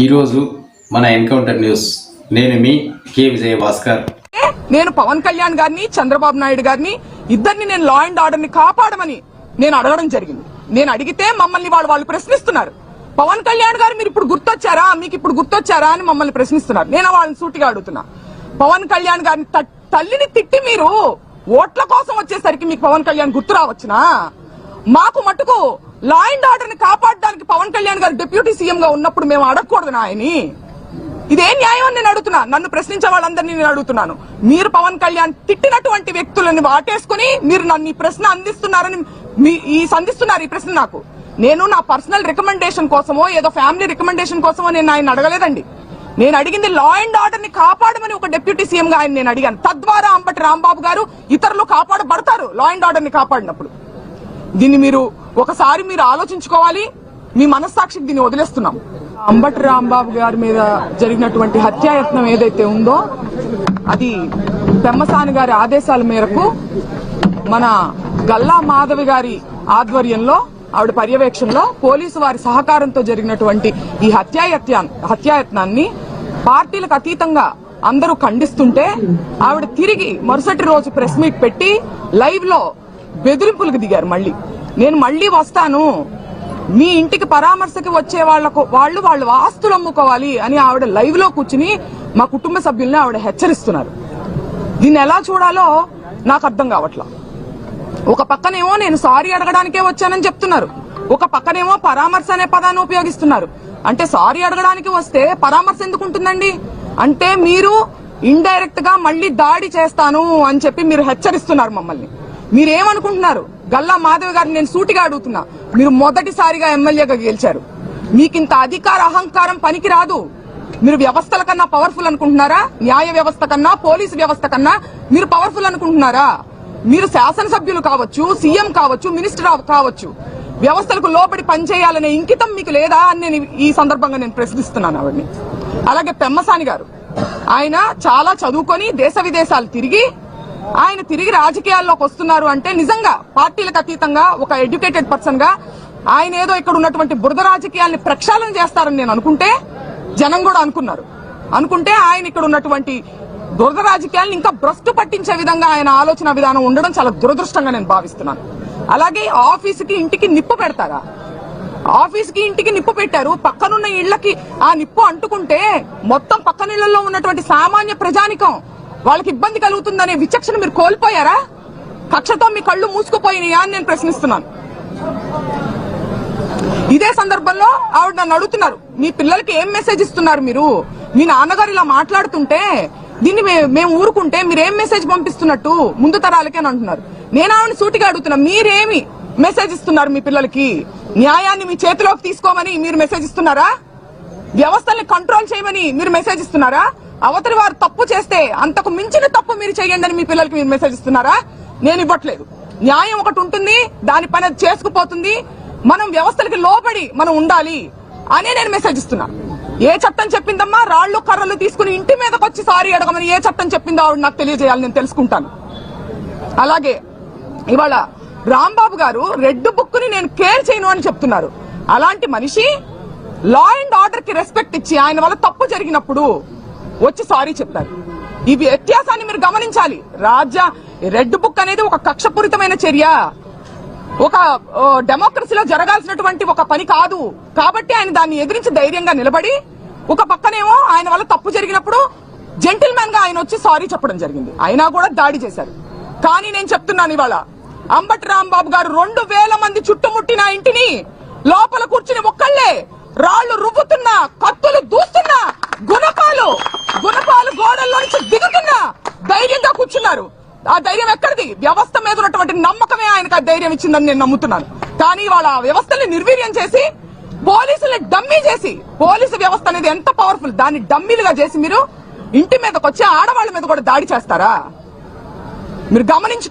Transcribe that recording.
ఈరోజు మన encounter news. నేను మీ కే విజయ భాస్కర్ నేను పవన్ కళ్యాణ్ గారిని చంద్రబాబు నాయుడు గారిని ఇద్దరిని నేను లా అండ్ ఆర్డర్ని కాపాడమని నేను అడగడం జరిగింది. నేను అడిగితే మమ్మల్ని వాళ్ళు వాళ్ళు ప్రశ్నిస్తున్నారు. పవన్ కళ్యాణ్ గారు మీరు ఇప్పుడు గుర్తొచ్చారా? మీకు ఇప్పుడు గుర్తొచ్చారా అని మమ్మల్ని ప్రశ్నిస్తున్నారు. నేను వాళ్ళని సూటిగా అడుగుతున్నా. పవన్ కళ్యాణ్ గారిని త- తల్లిని తిట్టి మీరు ఓట్ల కోసం వచ్చేసరికి మీకు పవన్ కళ్యాణ్ గుర్తు రావచ్చునా? మాకు మటుకు లా అండ్ ఆర్డర్ని కాపాడడానికి పవన్ కళ్యాణ్ గారు డిప్యూటీ సీఎం గా ఉన్నప్పుడు మేము అడగకూడదు ఆయన్ని ఇదేం న్యాయం అని నేను అడుగుతున్నా. నన్ను ప్రశ్నించే వాళ్ళందరినీ నేను అడుగుతున్నాను. మీరు పవన్ కళ్యాణ్ తిట్టినటువంటి వ్యక్తులను వాటేసుకుని మీరు నన్ను ఈ ప్రశ్న అందిస్తున్నారని మీ- ఈ సంధిస్తున్నారు ఈ ప్రశ్న నాకు. నేను నా పర్సనల్ రికమెండేషన్ కోసమో ఏదో ఫ్యామిలీ రికమెండేషన్ కోసమో నేను ఆయన అడగలేదండి. నేను అడిగింది లా అండ్ ఆర్డర్ని కాపాడమని ఒక డిప్యూటీ సీఎం గా ఆయన నేను అడిగాను. తద్వారా అంబటి రాంబాబు గారు ఇతరులు కాపాడబడతారు లా అండ్ ఆర్డర్ని కాపాడినప్పుడు. దీన్ని మీరు ఒకసారి మీరు ఆలోచించుకోవాలి. మీ మనస్సాక్షికి దీన్ని వదిలేస్తున్నాం. అంబటి రాంబాబు గారి మీద జరిగినటువంటి హత్యాయత్నం ఏదైతే ఉందో అది పెమ్మసాని గారి ఆదేశాల మేరకు మన గల్లా మాధవి గారి ఆధ్వర్యంలో ఆవిడ పర్యవేక్షణలో పోలీసు వారి సహకారంతో జరిగినటువంటి ఈ హత్యాయత్యా హత్యాయత్నాన్ని పార్టీలకు అతీతంగా అందరూ ఖండిస్తుంటే ఆవిడ తిరిగి మరుసటి రోజు ప్రెస్ మీట్ పెట్టి లైవ్లో బెదిరింపులకు దిగారు మళ్ళీ. నేను మళ్ళీ వస్తాను. మీ ఇంటికి పరామర్శకి వచ్చే వాళ్ళకు వాళ్ళు వాళ్ళు ఆస్తులు అమ్ముకోవాలి అని ఆవిడ లైవ్లో కూర్చుని మా కుటుంబ సభ్యుల్ని ఆవిడ హెచ్చరిస్తున్నారు. దీన్ని ఎలా చూడాలో నాకు అర్థం కావట్లా. ఒక పక్కనేమో నేను సారీ అడగడానికే వచ్చానని చెప్తున్నారు. ఒక పక్కనేమో పరామర్శ అనే పదాన్ని ఉపయోగిస్తున్నారు. అంటే సారీ అడగడానికి వస్తే పరామర్శ ఎందుకు ఉంటుందండి? అంటే మీరు ఇండైరెక్ట్గా మళ్ళీ దాడి చేస్తాను అని చెప్పి మీరు హెచ్చరిస్తున్నారు మమ్మల్ని. మీరేమనుకుంటున్నారు? గల్లా మాధవి గారిని నేను సూటిగా అడుగుతున్నా. మీరు మొదటిసారిగా ఎమ్మెల్యేగా గెలిచారు. మీకింత అధికార అహంకారం పనికి రాదు మీరు వ్యవస్థల కన్నా పవర్ఫుల్ అనుకుంటున్నారా? న్యాయ వ్యవస్థ కన్నా పోలీసు వ్యవస్థ కన్నా మీరు పవర్ఫుల్ అనుకుంటున్నారా? మీరు శాసనసభ్యులు కావచ్చు సీఎం కావచ్చు మినిస్టర్ కావచ్చు. వ్యవస్థలకు లోబడి పనిచేయాలనే ఇంకితం మీకు లేదా అని నేను ఈ సందర్భంగా నేను ప్రశ్నిస్తున్నాను ఆవిడ్ని. అలాగే పెమ్మసాని గారు. ఆయన చాలా చదువుకొని దేశ విదేశాలు తిరిగి ఆయన తిరిగి రాజకీయాల్లోకి వస్తున్నారు అంటే నిజంగా పార్టీలకు అతీతంగా ఒక ఎడ్యుకేటెడ్ పర్సన్గా ఆయన ఏదో ఇక్కడ ఉన్నటువంటి బురద రాజకీయాల్ని ప్రక్షాళన చేస్తారని నేను అనుకుంటే జనం కూడా అనుకున్నారు. అనుకుంటే ఆయన ఇక్కడ ఉన్నటువంటి దురద రాజకీయాలను ఇంకా భ్రష్టు పట్టించే విధంగా ఆయన ఆలోచన విధానం ఉండడం చాలా దురదృష్టంగా నేను భావిస్తున్నాను. అలాగే ఆఫీసుకి ఇంటికి నిప్పు పెడతారా? ఆఫీస్కి ఇంటికి నిప్పు పెట్టారు. పక్కనున్న ఇళ్ళకి ఆ నిప్పు అంటుకుంటే మొత్తం పక్కన ఇళ్ళలో ఉన్నటువంటి సామాన్య ప్రజానికం వాళ్ళకి ఇబ్బంది కలుగుతుందనే విచక్షణ మీరు కోల్పోయారా? కక్షతో మీ కళ్ళు మూసుకుపోయినాయా అని నేను ప్రశ్నిస్తున్నాను. ఇదే సందర్భంలో ఆవిడ నన్ను అడుగుతున్నారు మీ పిల్లలకి ఏం మెసేజ్ ఇస్తున్నారు మీరు? మీ నాన్నగారు ఇలా మాట్లాడుతుంటే దీన్ని మేము ఊరుకుంటే మీరేం మెసేజ్ పంపిస్తున్నట్టు ముందు తరాలకే అని అంటున్నారు. నేను ఆవిడ సూటిగా అడుగుతున్నా మీరేమి మెసేజ్ ఇస్తున్నారు మీ పిల్లలకి? న్యాయాన్ని మీ చేతిలోకి తీసుకోమని మీరు మెసేజ్ ఇస్తున్నారా? వ్యవస్థల్ని కంట్రోల్ చేయమని మీరు మెసేజ్ ఇస్తున్నారా? అవతలి వారు తప్పు చేస్తే అంతకు మించిన తప్పు మీరు చేయండి అని మీ పిల్లలకి మీరు మెసేజ్ ఇస్తున్నారా? నేను ఇవ్వట్లేదు. న్యాయం ఒకటి ఉంటుంది దాని పని అది చేసుకుపోతుంది. మనం వ్యవస్థలకి లోబడి మనం ఉండాలి అనే నేను మెసేజ్ ఇస్తున్నా. ఏ చట్టం చెప్పిందమ్మా? రాళ్ళు కర్రలు తీసుకుని ఇంటి మీదకి వచ్చి సారీ అడగమని ఏ చట్టం చెప్పిందో ఆవిడ నాకు తెలియజేయాలి నేను తెలుసుకుంటాను. అలాగే ఇవాళ రాంబాబు గారు రెడ్ బుక్ని నేను కేర్ చేయను అని చెప్తున్నారు. అలాంటి మనిషి లా అండ్ ఆర్డర్కి రెస్పెక్ట్ ఇచ్చి ఆయన వల్ల తప్పు జరిగినప్పుడు వచ్చి సారీ చెప్తారు ఈ వ్యత్యాసాన్ని మీరు గమనించాలి. రాజ్య రెడ్ బుక్ అనేది ఒక కక్షపూరితమైన చర్య. ఒక డెమోక్రసీలో జరగాల్సినటువంటి ఒక పని కాదు. కాబట్టి ఆయన దాన్ని ఎదిరించి ధైర్యంగా నిలబడి ఒక పక్కనేమో ఆయన వల్ల తప్పు జరిగినప్పుడు జెంటిల్మెన్గా ఆయన వచ్చి సారీ చెప్పడం జరిగింది. అయినా కూడా దాడి చేశారు. కానీ నేను చెప్తున్నాను ఇవాళ అంబటి రాంబాబు గారు రెండు వేల మంది చుట్టుముట్టిన ఇంటిని లోపల కూర్చుని ఒక్కళ్ళే రాళ్ళు రువ్వుతున్నా కత్తులు దూస్తున్నా గుణపాలు! గుణపాలు గోడల్లో నుంచి దిగుతున్నా ధైర్యంగా కూర్చున్నారు. ఆ ధైర్యం ఎక్కడిది? వ్యవస్థ మీద ఉన్నటువంటి నమ్మకమే ఆయనకు ఆ ధైర్యం ఇచ్చిందని నేను నమ్ముతున్నాను. కానీ వాళ్ళ వ్యవస్థని నిర్వీర్యం చేసి పోలీసుల్ని డమ్మీ చేసి పోలీసు వ్యవస్థ అనేది ఎంత పవర్ఫుల్ దాన్ని డమ్మీలుగా చేసి మీరు ఇంటి మీదకి వచ్చి ఆడవాళ్ళ మీద కూడా దాడి చేస్తారా? మీరు గమనించు